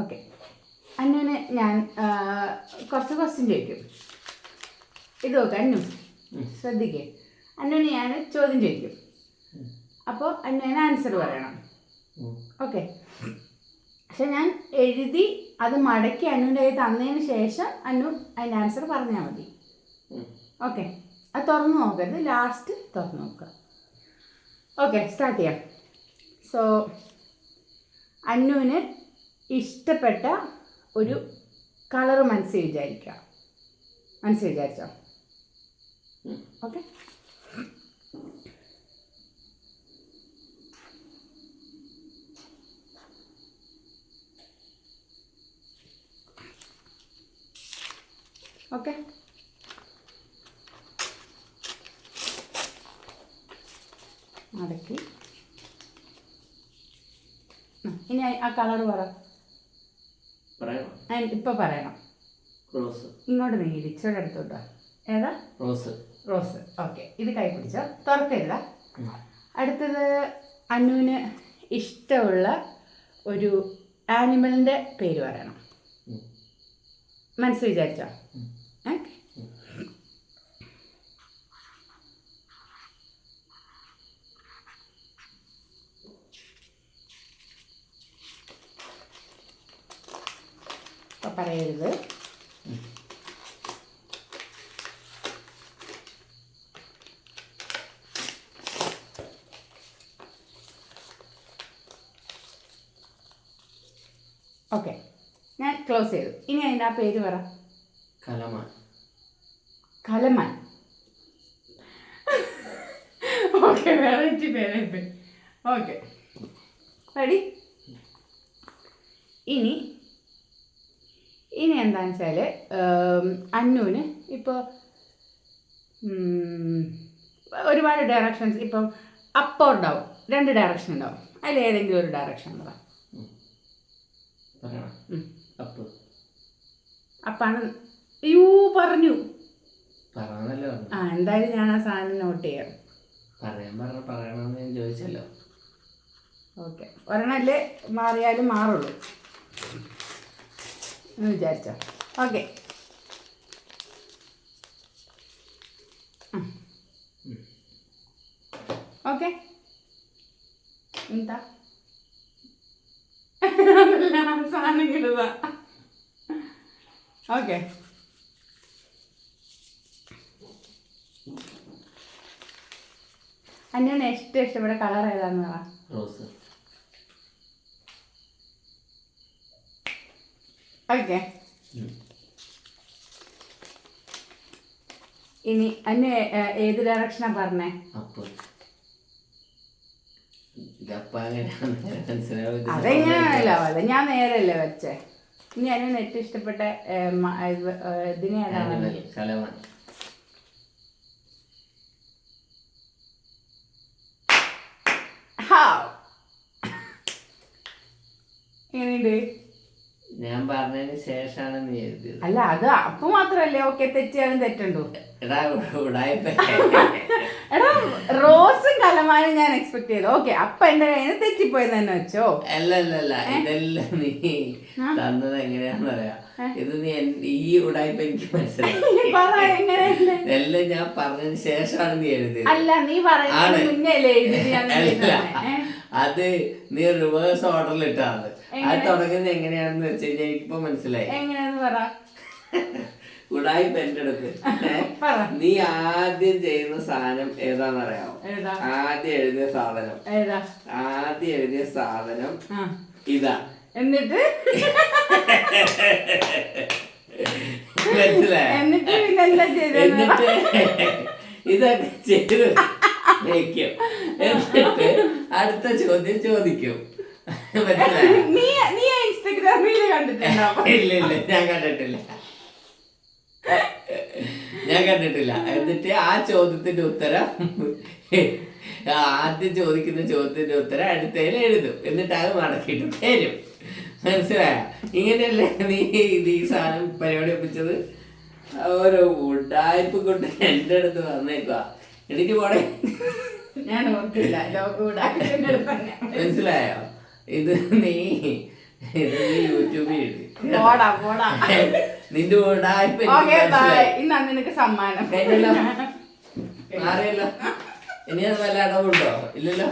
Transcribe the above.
Okay അന്നുവിന് ഞാൻ കുറച്ച് question ചോദിക്കും. ഇത് നോക്കാം അന്നു ശ്രദ്ധിക്കേ. അന്നനെ ഞാൻ ചോദ്യം ചോദിക്കും. അപ്പോൾ അന്നുവിന് ആൻസർ പറയണം. ഓക്കെ പക്ഷെ ഞാൻ എഴുതി അത് മടക്കി അനുവിന്റെ കയ്യിൽ തന്നതിന് ശേഷം അനു അതിന്റെ ആൻസർ പറഞ്ഞാൽ മതി. ഓക്കെ അത് തുറന്ന് നോക്കരുത്. ലാസ്റ്റ് തുറന്ന് നോക്കുക. ഓക്കെ സ്റ്റാർട്ട് ചെയ്യാം സോ അന്നുവിന് ഇഷ്ടപ്പെട്ട ഒരു കളർ മനസ്സിൽ വിചാരിക്കുക. മനസ്സിൽ വിചാരിച്ചോ. ഓക്കെ ഓക്കെ മടക്കി ഇനി ആ- കളർ പറ. ഇപ്പൊ പറയണം. റോസ്. ഇങ്ങോട്ട് നീ ഇച്ചിരി അടുത്തോട്ടോ ഏതാ? റോസ്. റോസ്. ഓക്കെ ഇത് കൈ പിടിച്ചോ. തുറക്കരുത. അടുത്തത് അനുവിന് ഇഷ്ടമുള്ള ഒരു ആനിമലിന്റെ പേര് പറയണം. മനസ്സ് വിചാരിച്ചോ? ഉം. ഓക്കെ പറയരുത്. ഓക്കെ ഞാൻ ക്ലോസ് ചെയ്തു. ഇനി അതിന്റെ ആ പേര് പറ. കലമാൻ. കലമാൻ. ഓക്കെ വെറൈറ്റി പേരായി ഓക്കെ റെഡി ഇനി ഇനി എന്താണെന്ന് വെച്ചാൽ അന്നുവിന് ഇപ്പോൾ ഒരുപാട് ഡയറക്ഷൻസ് ഇപ്പം അപ്പ് ഓർ ഡൗൺ രണ്ട് ഡയറക്ഷൻ ഉണ്ടാവും അതിൽ ഏതെങ്കിലും ഒരു ഡയറക്ഷൻ പറ. അപ്പാണ് യൂ പറഞ്ഞു. ആ എന്തായാലും ഞാൻ ആ സാധനം നോട്ട് ചെയ്യാം. പറയാൻ പറഞ്ഞ പറയണമെന്ന് ഞാൻ ചോദിച്ചല്ലോ. ഓക്കെ ഒരെണ്ണല്ലേ മാറിയാലും മാറുള്ളൂ. എന്ന് വിചാരിച്ചോ. ഓക്കെ. ഓക്കെ. എന്താ? ഓക്കെ. അന്നോട് ഏറ്റവും ഇഷ്ടപ്പെട്ട കളർ ഏതാന്ന് പറ. ഓക്കെ ഇനി അന്നെ ഏത് ഡയറക്ഷനാ പറഞ്ഞേ? അതെങ്ങനെയാണല്ലോ? അല്ല ഞാൻ നേരല്ലേ വെച്ചേ. ഇനി അതിന് ഏറ്റവും ഇഷ്ടപ്പെട്ട ഇതിനെ ഏതാണ് എങ്ങനെയുണ്ട് ഞാൻ പറഞ്ഞതിന് ശേഷമാണ് നീ എഴുതിയത് അല്ല അത് അപ്പൊ മാത്രല്ലേ? ഓക്കെ തെറ്റിയാലും തെറ്റുണ്ടോ? എടാ ഉടായ്പ എടാ റോസും കലമാനും ഞാൻ എക്സ്പെക്ട് ചെയ്തു. ഓക്കെ അപ്പൊ എന്റെ കയ്യിൽ തെറ്റിപ്പോയെന്ന് തന്നെ വെച്ചോ? അല്ല അല്ല അല്ല ഇതെല്ലാം നീ തന്നത് എങ്ങനെയാന്ന് പറയാ. ഇത് നീ ഈ ഉടായ്പ എനിക്ക് മനസ്സിലായി. ഇതെല്ലാം ഞാൻ പറഞ്ഞതിന് ശേഷമാണ് നീ എഴുതിയത് അല്ല നീ പറയുന്നത്? അത് നീ റിവേഴ്സ് ഓർഡറിൽ ഇട്ടാണ് അത് തുടങ്ങുന്നത് എങ്ങനെയാണെന്ന് വെച്ച് കഴിഞ്ഞാൽ എനിക്കിപ്പോ മനസ്സിലായി. എങ്ങനെയാന്ന് പറ. ഉടായ്പ എന്റെ അടുത്ത് നീ ആദ്യം ചെയ്യുന്ന സാധനം ഏതാന്ന് അറിയാമോ ആദ്യം എഴുതിയ സാധനം. ആദ്യം എഴുതിയ സാധനം ഇതാ. എന്നിട്ട്? മനസ്സിലായോ? എന്നിട്ട് ഇതൊക്കെ ചെയ്ത് വെക്കും. എന്നിട്ട് അടുത്ത ചോദ്യം ചോദിക്കും. നീ നീ ഇൻസ്റ്റഗ്രാമിൽ കണ്ടിട്ടുണ്ടോ? ഇല്ല ഇല്ല ഞാൻ കണ്ടിട്ടില്ല. ഞാൻ കണ്ടിട്ടില്ല. എന്നിട്ട് ആ ചോദ്യത്തിന്റെ ഉത്തരം ആദ്യം ചോദിക്കുന്ന ചോദ്യത്തിന്റെ ഉത്തരം അടുത്തതിൽ എഴുതും. എന്നിട്ട് അത് മടക്കിയിട്ട് തരും. മനസ്സിലായ? ഇങ്ങനെയല്ലേ നീ ഈ സാധനം പരിപാടി ഒപ്പിച്ചത് ഒരു ഉടായ്പ കൊണ്ട് എന്റെ അടുത്ത് വന്നേക്കുക എനിക്ക് പോടെ. ഞാൻ ഓർത്തില്ല മനസ്സിലായോ? ഇത് നീ ഇത് നീ യൂട്യൂബിൽ പോടാ പോടാ. നിന്റെ എനിക്ക് ഓക്കെ ബൈ. ഇന്നാ നിനക്ക് സമ്മാനം. കഴിഞ്ഞല്ലോ മാറിയല്ലോ. ഇനി അത് വല്ല അടവുണ്ടോ? ഇല്ലല്ലോ?